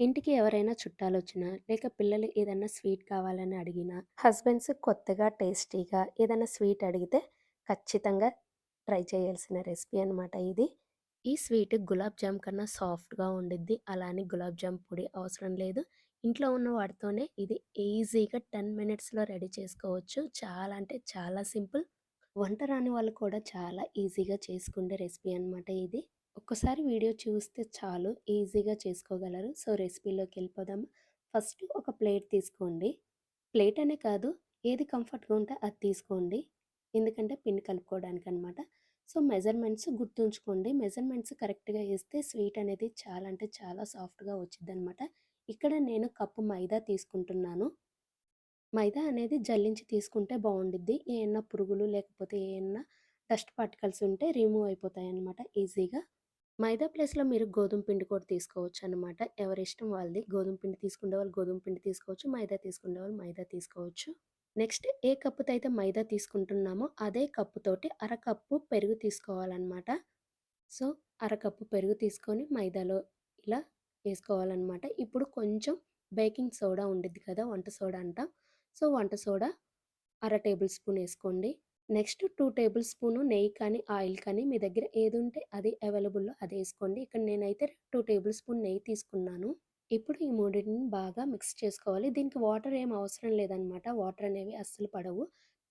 ఇంటికి ఎవరైనా చుట్టాలు వచ్చినా లేక పిల్లలు ఏదైనా స్వీట్ కావాలని అడిగినా, హస్బెండ్స్ కొత్తగా, టేస్టీగా ఏదైనా స్వీట్ అడిగితే ఖచ్చితంగా ట్రై చేయాల్సిన రెసిపీ అనమాట ఇది. ఈ స్వీట్ గులాబ్ జామ్ కన్నా సాఫ్ట్‌గా ఉండిద్ది. అలా అని గులాబ్ జామ్ పొడి అవసరం లేదు. ఇంట్లో ఉన్న వాటితోనే ఇది ఈజీగా 10 మినిట్స్‌లో రెడీ చేసుకోవచ్చు. చాలా అంటే చాలా సింపుల్. వంట రాని వాళ్ళు కూడా చాలా ఈజీగా చేసుకునే రెసిపీ అనమాట ఇది. ఒక్కసారి వీడియో చూస్తే చాలు ఈజీగా చేసుకోగలరు. సో, రెసిపీలోకి వెళ్ళిపోదాము ఫస్ట్ ఒక ప్లేట్ తీసుకోండి. ప్లేట్ అనే కాదు ఏది కంఫర్ట్‌గా ఉంటే అది తీసుకోండి. ఎందుకంటే పిండి కలుపుకోవడానికనమాట. సో, మెజర్‌మెంట్స్ గుర్తుంచుకోండి. మెజర్‌మెంట్స్ కరెక్ట్‌గా వేస్తే స్వీట్ అనేది చాలా అంటే చాలా సాఫ్ట్‌గా వచ్చిద్దనమాట. ఇక్కడ నేను కప్పు మైదా తీసుకుంటున్నాను. మైదా అనేది జల్లించి తీసుకుంటే బాగుండిద్ది ఏమన్నా పురుగులు లేకపోతే ఏమన్నా డస్ట్ పార్టికల్స్ ఉంటే రిమూవ్ అయిపోతాయన్నమాట ఈజీగా. మైదా ప్లేస్‌లో మీరు గోధుమ పిండి కూడా తీసుకోవచ్చు అనమాట ఎవరిష్టం వాళ్ళది. గోధుమ పిండి తీసుకునే వాళ్ళు గోధుమ పిండి తీసుకోవచ్చు. మైదా తీసుకునే వాళ్ళు మైదా తీసుకోవచ్చు. నెక్స్ట్ ఏ కప్పుతో అయితే మైదా తీసుకుంటున్నామో అదే కప్పుతోటి అరకప్పు పెరుగు తీసుకోవాలన్నమాట సో, అరకప్పు పెరుగు తీసుకొని మైదాలో ఇలా వేసుకోవాలన్నమాట ఇప్పుడు కొంచెం బేకింగ్ సోడా ఉండిద్ది కదా! వంట సోడా అంట సో, వంట సోడా అర టేబుల్ స్పూన్ వేసుకోండి నెక్స్ట్ టూ టేబుల్ స్పూను నెయ్యి కానీ, ఆయిల్ కానీ మీ దగ్గర ఏదుంటే అది అవైలబుల్‌లో అదేసుకోండి. ఇక్కడ నేనైతే టూ టేబుల్ స్పూన్ నెయ్యి తీసుకున్నాను. ఇప్పుడు ఈ మూడింటిని బాగా మిక్స్ చేసుకోవాలి. దీనికి వాటర్ ఏం అవసరం లేదనమాట. వాటర్ అనేవి అస్సలు పడవు.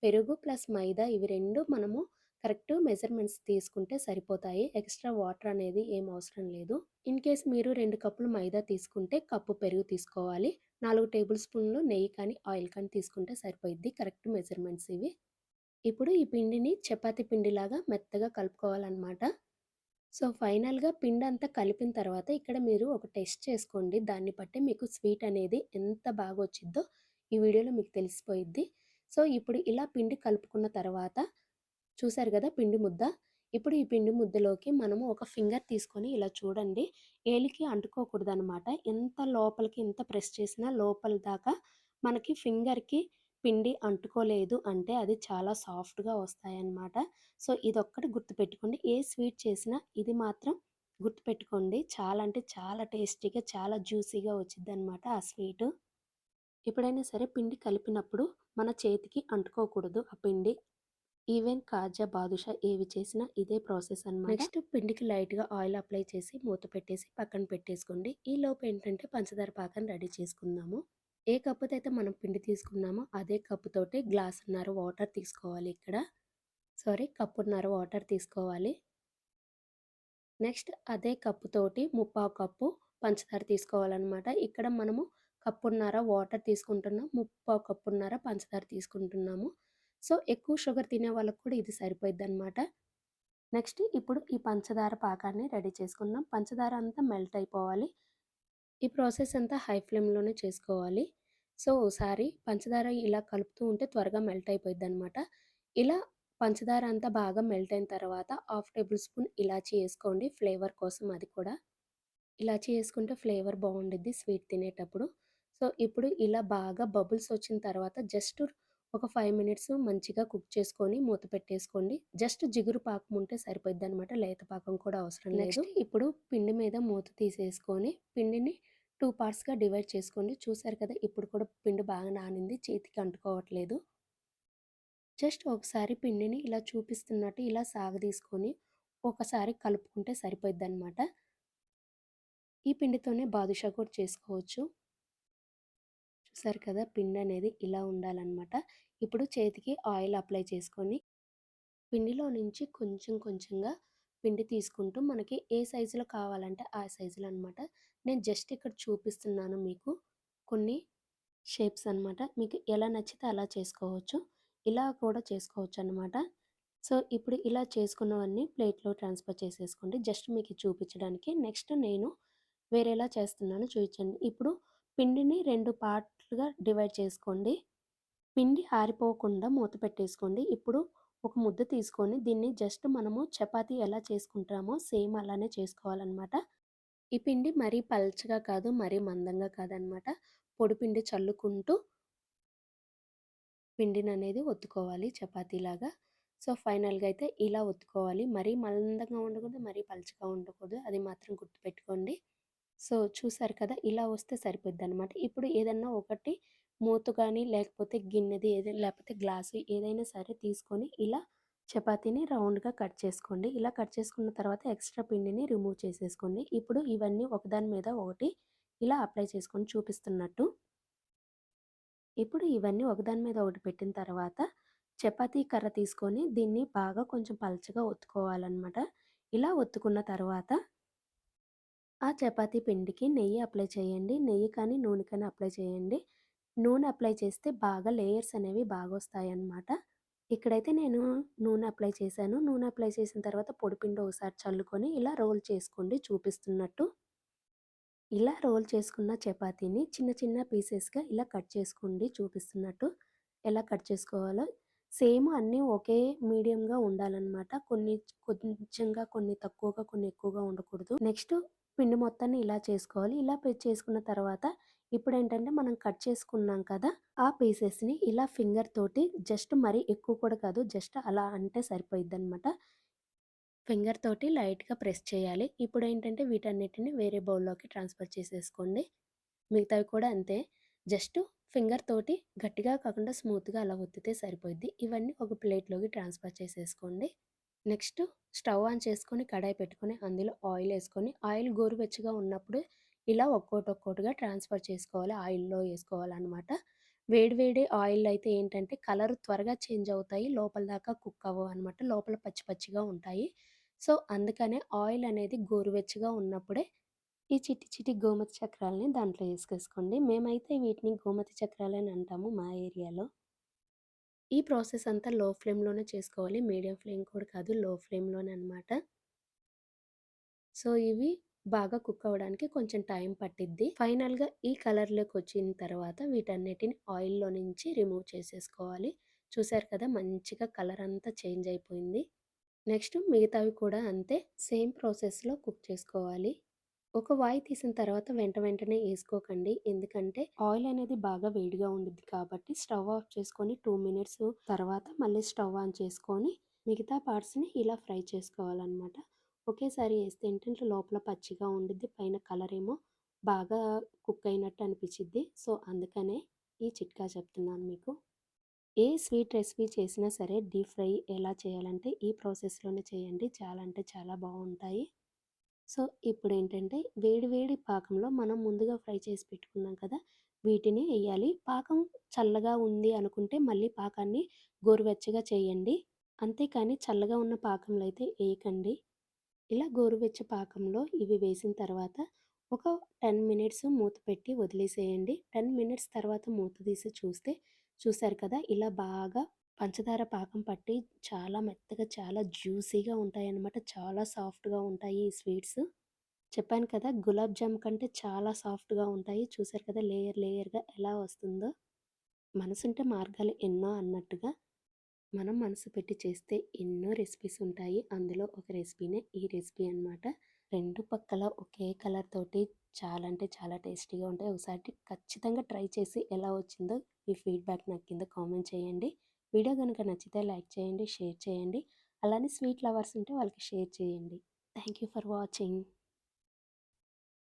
పెరుగు ప్లస్ మైదా ఇవి రెండు మనము కరెక్ట్ మెజర్‌మెంట్స్ తీసుకుంటే సరిపోతాయి. ఎక్స్‌ట్రా వాటర్ అనేది ఏం అవసరం లేదు. ఇన్ కేస్ మీరు రెండు కప్పులు మైదా తీసుకుంటే కప్పు పెరుగు తీసుకోవాలి. నాలుగు టేబుల్ స్పూన్లు నెయ్యి కానీ, ఆయిల్ కానీ తీసుకుంటే సరిపోయిద్ది. కరెక్ట్ మెజర్‌మెంట్స్ ఇవి. ఇప్పుడు ఈ పిండిని చపాతి పిండిలాగా మెత్తగా కలుపుకోవాలన్నమాట సో, ఫైనల్‌గా పిండి అంతా కలిపిన తర్వాత ఇక్కడ మీరు ఒక టెస్ట్ చేసుకోండి. దాన్ని బట్టి మీకు స్వీట్ అనేది ఎంత బాగా వచ్చిద్దో ఈ వీడియోలో మీకు తెలిసిపోయిద్ది. సో, ఇప్పుడు ఇలా పిండి కలుపుకున్న తర్వాత చూసారు కదా పిండి ముద్ద. ఇప్పుడు ఈ పిండి ముద్దలోకి మనము ఒక ఫింగర్ తీసుకొని ఇలా చూడండి. ఏలికి అంటుకోకూడదనమాట. ఎంత లోపలికి ఎంత ప్రెస్ చేసినా లోపల దాకా మనకి ఫింగర్‌కి పిండి అంటుకోలేదు అంటే అది చాలా సాఫ్ట్‌గా వస్తాయన్నమాట. సో, ఇదొక్కటి గుర్తుపెట్టుకోండి. ఏ స్వీట్ చేసినా ఇది మాత్రం గుర్తుపెట్టుకోండి. చాలా అంటే చాలా టేస్టీగా, చాలా జ్యూసీగా వచ్చిద్దనమాట ఆ స్వీటు. ఎప్పుడైనా సరే పిండి కలిపినప్పుడు మన చేతికి అంటుకోకూడదు ఆ పిండి. ఈవెన్ కాజా, బాదుషా ఏవి చేసినా ఇదే ప్రాసెస్ అనమాట. నెక్స్ట్ పిండికి లైట్‌గా ఆయిల్ అప్లై చేసి మూత పెట్టేసి పక్కన పెట్టేసుకోండి. ఈ లోపు ఏంటంటే పంచదార పాకం రెడీ చేసుకుందాము. ఏ కప్పుతో అయితే మనం పిండి తీసుకున్నామో అదే కప్పుతోటి గ్లాసున్నర వాటర్ తీసుకోవాలి ఇక్కడ. సారీ కప్పున్నర వాటర్ తీసుకోవాలి. నెక్స్ట్ అదే కప్పుతోటి ముప్పావు కప్పు పంచదార తీసుకోవాలన్నమాట ఇక్కడ మనము కప్పున్నర వాటర్ తీసుకుంటున్నాం. ముప్పావు కప్పున్నర పంచదార తీసుకుంటున్నాము. సో, ఎక్కువ షుగర్ తినే వాళ్ళకు కూడా ఇది సరిపోయిద్దనమాట. నెక్స్ట్ ఇప్పుడు ఈ పంచదార పాకాన్ని రెడీ చేసుకుందాం. పంచదార అంతా మెల్ట్ అయిపోవాలి. ఈ ప్రాసెస్ అంతా హై ఫ్లేమ్‌లోనే చేసుకోవాలి. సో, ఓసారి పంచదార ఇలా కలుపుతూ ఉంటే త్వరగా మెల్ట్ అయిపోయిద్దనమాట. ఇలా పంచదార అంతా బాగా మెల్ట్ అయిన తర్వాత హాఫ్ టేబుల్ స్పూన్ ఇలాచి వేసుకోండి ఫ్లేవర్ కోసం అది కూడా. ఇలాచి వేసుకుంటే ఫ్లేవర్ బావుండిద్ది స్వీట్ తినేటప్పుడు. సో, ఇప్పుడు ఇలా బాగా బబుల్స్ వచ్చిన తర్వాత జస్ట్ ఒక ఫైవ్ మినిట్స్ మంచిగా కుక్ చేసుకొని మూత పెట్టేసుకోండి. జస్ట్ జిగురు పాకం ఉంటే సరిపోయిద్దనమాట. లేత పాకం కూడా అవసరం లేదు. ఇప్పుడు పిండి మీద మూత తీసేసుకొని పిండిని టూ పార్ట్స్‌గా డివైడ్ చేసుకోండి. చూసారు కదా! ఇప్పుడు కూడా పిండి బాగా నానింది. చేతికి అంటుకోవట్లేదు. జస్ట్ ఒకసారి పిండిని ఇలా చూపిస్తున్నట్టు ఇలా సాగదీసుకొని ఒకసారి కలుపుకుంటే సరిపోయిద్దనమాట. ఈ పిండితోనే బాదుషా కూడా చేసుకోవచ్చు. చూసారు కదా! పిండి అనేది ఇలా ఉండాలన్నమాట ఇప్పుడు చేతికి ఆయిల్ అప్లై చేసుకొని పిండిలో నుంచి కొంచెం కొంచెంగా పిండి తీసుకుంటూ మనకి ఏ సైజులో కావాలంటే ఆ సైజులో అనమాట. నేను జస్ట్ ఇక్కడ చూపిస్తున్నాను మీకు కొన్ని షేప్స్ అనమాట. మీకు ఎలా నచ్చితే అలా చేసుకోవచ్చు. ఇలా కూడా చేసుకోవచ్చు అనమాట సో, ఇప్పుడు ఇలా చేసుకున్నవన్నీ ప్లేట్‌లో ట్రాన్స్‌ఫర్ చేసేసుకోండి. జస్ట్ మీకు చూపించడానికి. నెక్స్ట్ నేను వేరేలా చేస్తున్నానో చూపించండి ఇప్పుడు పిండిని రెండు పార్ట్‌లుగా డివైడ్ చేసుకోండి. పిండి ఆరిపోకుండా మూత పెట్టేసుకోండి. ఇప్పుడు ఒక ముద్ద తీసుకొని దీన్ని జస్ట్ మనము చపాతీ ఎలా చేసుకుంటామో సేమ్ అలానే చేసుకోవాలనమాట. ఈ పిండి మరీ పల్చగా కాదు, మరీ మందంగా కాదనమాట. పొడి పిండి చల్లుకుంటూ పిండిననేది ఒత్తుకోవాలి చపాతీలాగా. సో, ఫైనల్‌గా అయితే ఇలా ఒత్తుకోవాలి. మరీ మందంగా ఉండకూడదు, మరీ పల్చగా ఉండకూడదు. అది మాత్రం గుర్తుపెట్టుకోండి. సో, చూసారు కదా! ఇలా వస్తే సరిపోద్దనమాట. ఇప్పుడు ఏదన్నా ఒకటి మూత కానీ లేకపోతే గిన్నెది ఏదైనా లేకపోతే గ్లాసు ఏదైనా సరే తీసుకొని ఇలా చపాతీని రౌండ్‌గా కట్ చేసుకోండి. ఇలా కట్ చేసుకున్న తర్వాత ఎక్స్‌ట్రా పిండిని రిమూవ్ చేసేసుకోండి. ఇప్పుడు ఇవన్నీ ఒకదాని మీద ఒకటి ఇలా అప్లై చేసుకొని చూపిస్తున్నట్టు. ఇప్పుడు ఇవన్నీ ఒకదాని మీద ఒకటి పెట్టిన తర్వాత చపాతీ కర్ర తీసుకొని దీన్ని బాగా కొంచెం పలచగా ఒత్తుకోవాలన్నమాట ఇలా ఒత్తుకున్న తర్వాత ఆ చపాతీ పిండికి నెయ్యి అప్లై చేయండి. నెయ్యి కానీ, నూనె కానీ అప్లై చేయండి. నూనె అప్లై చేస్తే బాగా లేయర్స్ అనేవి బాగా వస్తాయి అన్నమాట ఇక్కడైతే నేను నూనె అప్లై చేశాను. నూనె అప్లై చేసిన తర్వాత పొడిపిండి ఒకసారి చల్లుకొని ఇలా రోల్ చేసుకోండి చూపిస్తున్నట్టు. ఇలా రోల్ చేసుకున్న చపాతీని చిన్న చిన్న పీసెస్‌గా ఇలా కట్ చేసుకోండి చూపిస్తున్నట్టు. ఎలా కట్ చేసుకోవాలో సేమ్ అన్నీ ఒకే మీడియంగా ఉండాలన్నమాట కొన్ని కొంచెంగా, కొన్ని తక్కువగా, కొన్ని ఎక్కువగా ఉండకూడదు. నెక్స్ట్ పిండి మొత్తాన్ని ఇలా చేసుకోవాలి. ఇలా చేసుకున్న తర్వాత ఇప్పుడు ఏంటంటే మనం కట్ చేసుకున్నాం కదా! ఆ పీసెస్‌ని ఇలా ఫింగర్ తోటి జస్ట్ మరీ ఎక్కువ కూడా కాదు. జస్ట్ అలా అంటే సరిపోయిద్దనమాట. ఫింగర్ తోటి లైట్‌గా ప్రెస్ చేయాలి. ఇప్పుడు ఏంటంటే వీటన్నిటిని వేరే బౌల్‌లోకి ట్రాన్స్‌ఫర్ చేసేసుకోండి. మిగతావి కూడా అంతే. జస్ట్ ఫింగర్ తోటి గట్టిగా కాకుండా స్మూత్‌గా అలా ఒత్తితే సరిపోద్ది. ఇవన్నీ ఒక ప్లేట్‌లోకి ట్రాన్స్‌ఫర్ చేసేసుకోండి. నెక్స్ట్ స్టవ్ ఆన్ చేసుకొని కడాయి పెట్టుకొని అందులో ఆయిల్ వేసుకొని ఆయిల్ గోరువెచ్చగా ఉన్నప్పుడు ఇలా ఒక్కోటి ఒక్కోటిగా ట్రాన్స్‌ఫర్ చేసుకోవాలి. ఆయిల్‌లో వేసుకోవాలన్నమాట వేడివేడి ఆయిల్ అయితే ఏంటంటే కలర్ త్వరగా చేంజ్ అవుతాయి. లోపల దాకా కుక్ అవ్వవనమాట. లోపల పచ్చి పచ్చిగా ఉంటాయి. సో, అందుకనే ఆయిల్ అనేది గోరువెచ్చగా ఉన్నప్పుడే ఈ చిట్టి చిట్టి గోమతి చక్రాలని దాంట్లో వేసుకేసుకోండి మేమైతే వీటిని గోమతి చక్రాలని అంటాము మా ఏరియాలో. ఈ ప్రాసెస్ అంతా లో ఫ్లేమ్‌లోనే చేసుకోవాలి. మీడియం ఫ్లేమ్ కూడా కాదు. లో ఫ్లేమ్‌లోనే అనమాట. సో, ఇవి బాగా కుక్ అవ్వడానికి కొంచెం టైం పట్టిద్ది. ఫైనల్‌గా ఈ కలర్‌లోకి వచ్చిన తర్వాత వీటన్నిటిని ఆయిల్‌లో నుంచి రిమూవ్ చేసేసుకోవాలి. చూసారు కదా! మంచిగా కలర్ అంతా చేంజ్ అయిపోయింది. నెక్స్ట్ మిగతావి కూడా అంతే సేమ్ ప్రాసెస్‌లో కుక్ చేసుకోవాలి. ఒక వాయి తీసిన తర్వాత వెంట వెంటనే వేసుకోకండి ఎందుకంటే ఆయిల్ అనేది బాగా వేడిగా ఉండిద్ది కాబట్టి స్టవ్ ఆఫ్ చేసుకొని టూ మినిట్స్ తర్వాత మళ్ళీ స్టవ్ ఆన్ చేసుకొని మిగతా పార్ట్స్‌ని ఇలా ఫ్రై చేసుకోవాలన్నమాట ఒకేసారి వేస్తే ఏంటంటే లోపల పచ్చిగా ఉండిద్ది. పైన కలర్ ఏమో బాగా కుక్ అయినట్టు అనిపిచ్చిద్ది. సో, అందుకనే ఈ చిట్కా చెప్తున్నాను మీకు. ఏ స్వీట్ రెసిపీ చేసినా సరే డీప్ ఫ్రై ఎలా చేయాలంటే ఈ ప్రాసెస్‌లోనే చేయండి. చాలా అంటే చాలా బాగుంటాయి సో, ఇప్పుడేంటంటే వేడి వేడి పాకంలో మనం ముందుగా ఫ్రై చేసి పెట్టుకున్నాం కదా! వీటిని వేయాలి పాకం చల్లగా ఉంది అనుకుంటే మళ్ళీ పాకాన్ని గోరువెచ్చగా చేయండి. అంతేకాని చల్లగా ఉన్న పాకంలో అయితే వేయకండి ఇలా గోరువెచ్చ పాకంలో ఇవి వేసిన తర్వాత ఒక 10 మినిట్స్ మూత పెట్టి వదిలేసేయండి. 10 మినిట్స్ తర్వాత మూత తీసి చూస్తే చూసారు కదా! ఇలా బాగా పంచదార పాకం పట్టి చాలా మెత్తగా చాలా జ్యూసీగా ఉంటాయన్నమాట. చాలా సాఫ్ట్‌గా ఉంటాయి ఈ స్వీట్స్. చెప్పాను కదా! గులాబ్ జామ్ కంటే చాలా సాఫ్ట్‌గా ఉంటాయి. చూసారు కదా! లేయర్ లేయర్‌గా ఎలా వస్తుందో. మనసుంటే మార్గాలు ఎన్నో అన్నట్టుగా మనం మనసు పెట్టి చేస్తే ఎన్నో రెసిపీస్ ఉంటాయి. అందులో ఒక రెసిపీనే ఈ రెసిపీ అనమాట. రెండు పక్కల ఒకే కలర్ తోటి చాలా అంటే చాలా టేస్టీగా ఉంటాయి. ఒకసారి ఖచ్చితంగా ట్రై చేసి ఎలా వచ్చిందో మీ ఫీడ్‌బ్యాక్ నాకు కింద కామెంట్ చేయండి. వీడియో కనుక నచ్చితే లైక్ చేయండి, షేర్ చేయండి. అలానే స్వీట్ లవర్స్ ఉంటే వాళ్ళకి షేర్ చేయండి. Thank you for watching.